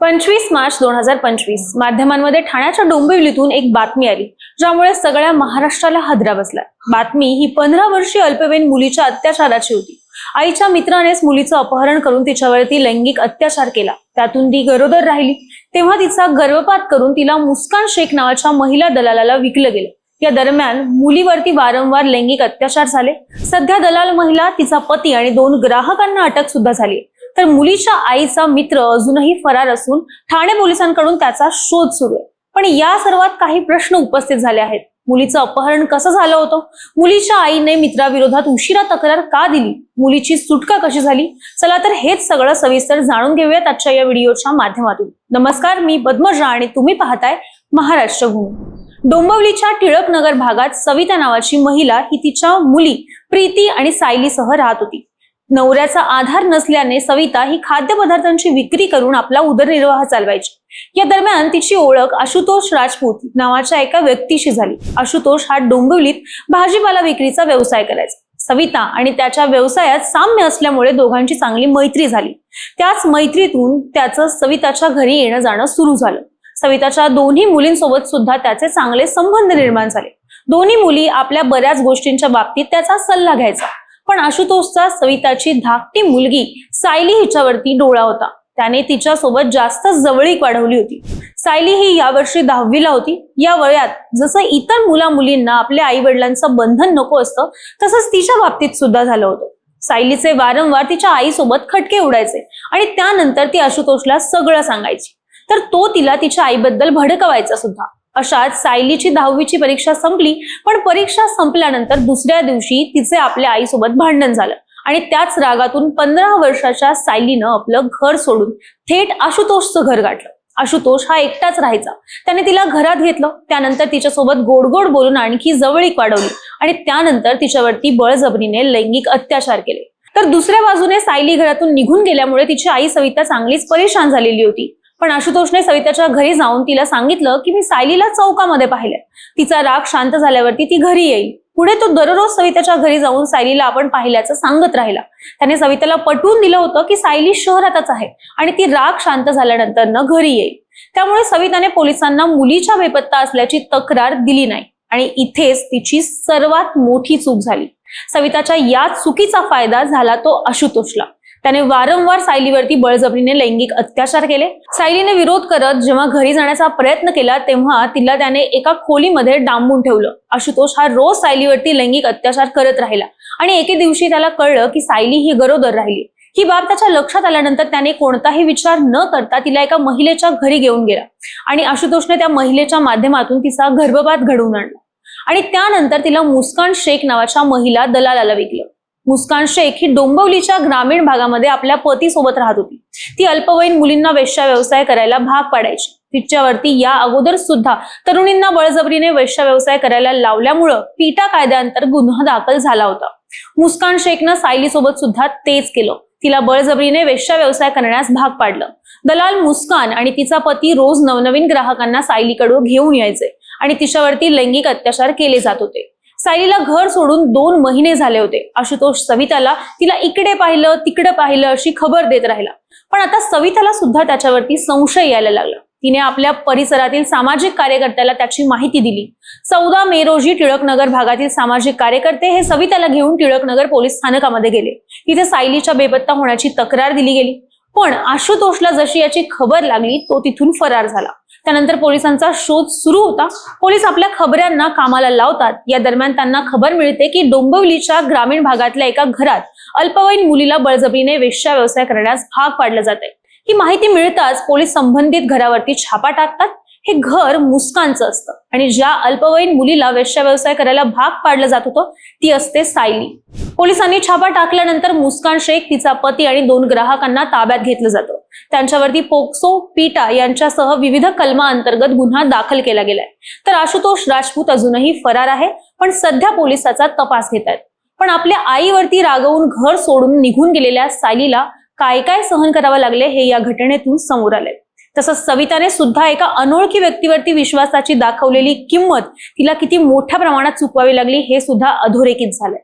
पंचवीस मार्च दोन हजार पंचवीस माध्यमांमध्ये ठाण्याच्या डोंबिवलीतून एक बातमी आली ज्यामुळे सगळ्या महाराष्ट्राला हादरा बसला. बातमी ही पंधरा वर्षीय अल्पवयीन मुलीच्या अत्याचाराची होती. आईच्या मित्रानेच मुलीचं अपहरण करून तिच्यावरती लैंगिक अत्याचार केला. त्यातून ती गरोदर राहिली. तेव्हा तिचा गर्भपात करून तिला मुस्कान शेख नावाच्या महिला दलालाला विकलं गेलं. या दरम्यान मुलीवरती वारंवार लैंगिक अत्याचार झाले. सध्या दलाल महिला तिचा पती आणि दोन ग्राहकांना अटक सुद्धा झाली तर मुलीच्या आईचा मित्र अजूनही फरार असून ठाणे पोलिसांकडून त्याचा शोध सुरू आहे. पण या सर्वात काही प्रश्न उपस्थित झाले आहेत. मुलीचं अपहरण कसं झालं होतं? मुलीच्या आईने मित्राविरोधात उशिरा तक्रार का दिली? मुलीची सुटका कशी झाली? चला तर हेच सगळं सविस्तर जाणून घेऊयात आजच्या या व्हिडिओच्या माध्यमातून. नमस्कार मी पद्मजा आणि तुम्ही पाहताय महाराष्ट्र भूमी डोंबिवलीच्या टिळक नगर भागात सविता नावाची महिला ही तिच्या मुली प्रीती आणि सायलीसह राहत होती. नवऱ्याचा आधार नसल्याने सविता ही खाद्यपदार्थांची विक्री करून आपला उदरनिर्वाह चालवायची. या दरम्यान तिची ओळख आशुतोष राजपूत नावाच्या एका व्यक्तीशी झाली. आशुतोष हा डोंबिवलीत भाजीपाला विक्रीचा व्यवसाय करायचा. सविता आणि त्याच्या व्यवसायात साम्य असल्यामुळे दोघांची चांगली मैत्री झाली. त्याच मैत्रीतून त्याचं सविताच्या घरी येणं जाणं सुरू झालं. सविताच्या दोन्ही मुलींसोबत सुद्धा त्याचे चांगले संबंध निर्माण झाले. दोन्ही मुली आपल्या बऱ्याच गोष्टींच्या बाबतीत त्याचा सल्ला घ्यायचा. पण आशुतोषचा सविताची धाकटी मुलगी सायली हिच्यावरती डोळा होता. त्याने तिच्या सोबत जास्त जवळीक वाढवली होती. सायली ही यावर्षी दहावीला होती. या वयात जसं इतर मुला मुलींना आपल्या आई वडिलांचं बंधन नको असतं तसंच तिच्या बाबतीत सुद्धा झालं होतं. सायलीचे वारंवार तिच्या आईसोबत खटके उडायचे आणि त्यानंतर ती आशुतोषला सगळं सांगायची. तर तो तिला तिच्या आईबद्दल भडकवायचा सुद्धा. अशात सायलीची दहावीची परीक्षा संपली पण परीक्षा संपल्यानंतर दुसऱ्या दिवशी तिचे आपल्या आईसोबत भांडण झालं. आणि त्याच रागातून पंधरा वर्षाच्या सायलीनं आपलं घर सोडून थेट आशुतोषचं घर गाठलं. आशुतोष हा एकटाच राहायचा. त्याने तिला घरात घेतलं. त्यानंतर तिच्यासोबत गोड गोड बोलून आणखी जवळीक वाढवली आणि त्यानंतर तिच्यावरती बळजबरीने लैंगिक अत्याचार केले. तर दुसऱ्या बाजूने सायली घरातून निघून गेल्यामुळे तिची आई सविता चांगलीच परेशान झालेली होती. पण आशुतोषने सविताच्या घरी जाऊन तिला सांगितलं की मी सायलीला चौकामध्ये पाहिलंय. तिचा राग शांत झाल्यावरती ती घरी येईल. पुढे तो दररोज सविताच्या घरी जाऊन सायलीला आपण पाहिल्याचं सांगत राहिला. त्याने सविताला पटवून दिलं होतं की सायली शहरातच आहे आणि ती राग शांत झाल्यानंतर न घरी येईल. त्यामुळे सविताने पोलिसांना मुलीच्या बेपत्ता असल्याची तक्रार दिली नाही आणि इथेच तिची सर्वात मोठी चूक झाली. सविताच्या या चुकीचा फायदा झाला तो आशुतोषला. त्याने वारंवार सायलीवरती बळजबरीने लैंगिक अत्याचार केले. सायलीने विरोध करत जेव्हा घरी जाण्याचा प्रयत्न केला तेव्हा तिला त्याने एका खोलीमध्ये डांबून ठेवलं. आशुतोष हा रोज सायलीवरती लैंगिक अत्याचार करत राहिला आणि एके दिवशी त्याला कळलं की सायली ही गरोदर राहिली. ही बाब त्याच्या लक्षात आल्यानंतर त्याने कोणताही विचार न करता तिला एका महिलेच्या घरी घेऊन गेला आणि आशुतोषने त्या महिलेच्या माध्यमातून तिचा गर्भपात घडवून आणला. आणि त्यानंतर तिला मुस्कान शेख नावाच्या महिला दलालाला विकलं. मुस्कान शेख ही डोंबिवलीच्या ग्रामीण भागामध्ये आपल्या पती सोबत राहत होती. ती अल्पवयीन मुलींना वेश्या व्यवसाय करायला भाग पाडायची. तिच्यावरती या अगोदर सुद्धा तरुणींना बळजबरीने वेश्या व्यवसाय करायला लावल्यामुळं पीटा कायद्यानंतर गुन्हा दाखल झाला होता. मुस्कान शेखनं सायली सोबत सुद्धा तेच केलं. तिला बळजबरीने वेश्या व्यवसाय करण्यास भाग पाडलं. दलाल मुस्कान आणि तिचा पती रोज नवनवीन ग्राहकांना सायलीकडून घेऊन यायचे आणि तिच्यावरती लैंगिक अत्याचार केले जात होते. सायलीला घर सोडून दोन महिने झाले होते. आशुतोष सविताला तिला इकडे पाहिलं तिकडे पाहिलं अशी खबर देत राहिला. पण आता सविताला सुद्धा त्याच्यावरती संशय यायला लागला. तिने आपल्या परिसरातील सामाजिक कार्यकर्त्याला त्याची माहिती दिली. चौदा मे रोजी टिळकनगर भागातील सामाजिक कार्यकर्ते हे सविताला घेऊन टिळकनगर पोलीस स्थानकामध्ये गेले. तिथे सायलीच्या बेपत्ता होण्याची तक्रार दिली गेली. पण आशुतोषला जशी याची खबर लागली तो तिथून फरार झाला. त्यानंतर पोलिसांचा शोध सुरू होता. पोलीस आपल्या खबऱ्यांना कामाला लावतात. या दरम्यान त्यांना खबर मिळते की डोंबिवलीच्या ग्रामीण भागातल्या एका घरात अल्पवयीन मुलीला बळजबरीने वेश्या व्यवसाय करण्यास भाग पाडलं जात ही माहिती मिळताच पोलीस संबंधित घरावरती छापा टाकतात. हे घर मुस्कानचं असतं आणि ज्या अल्पवयीन मुलीला वेश्या व्यवसाय करायला भाग पाडलं जात होतं ती असते सायली. पोलिसांनी छापा टाकल्यानंतर मुस्कान शेख तिचा पती आणि दोन ग्राहकांना ताब्यात घेतलं जातं. त्यांच्यावरती पोक्सो पीटा यांच्यासह विविध कलमांतर्गत गुन्हा दाखल केला गेलाय. तर आशुतोष राजपूत अजूनही फरार आहे पण सध्या पोलिसाचा तपास घेत आहेत पण आपल्या आईवरती रागवून घर सोडून निघून गेलेल्या सायलीला काय काय सहन करावं लागले हे या घटनेतून समोर आले तसंच सविताने सुद्धा एका अनोळखी व्यक्तीवरती विश्वासाची दाखवलेली किंमत तिला किती मोठ्या प्रमाणात चुकवावी लागली हे सुद्धा अधोरेखित झालंय.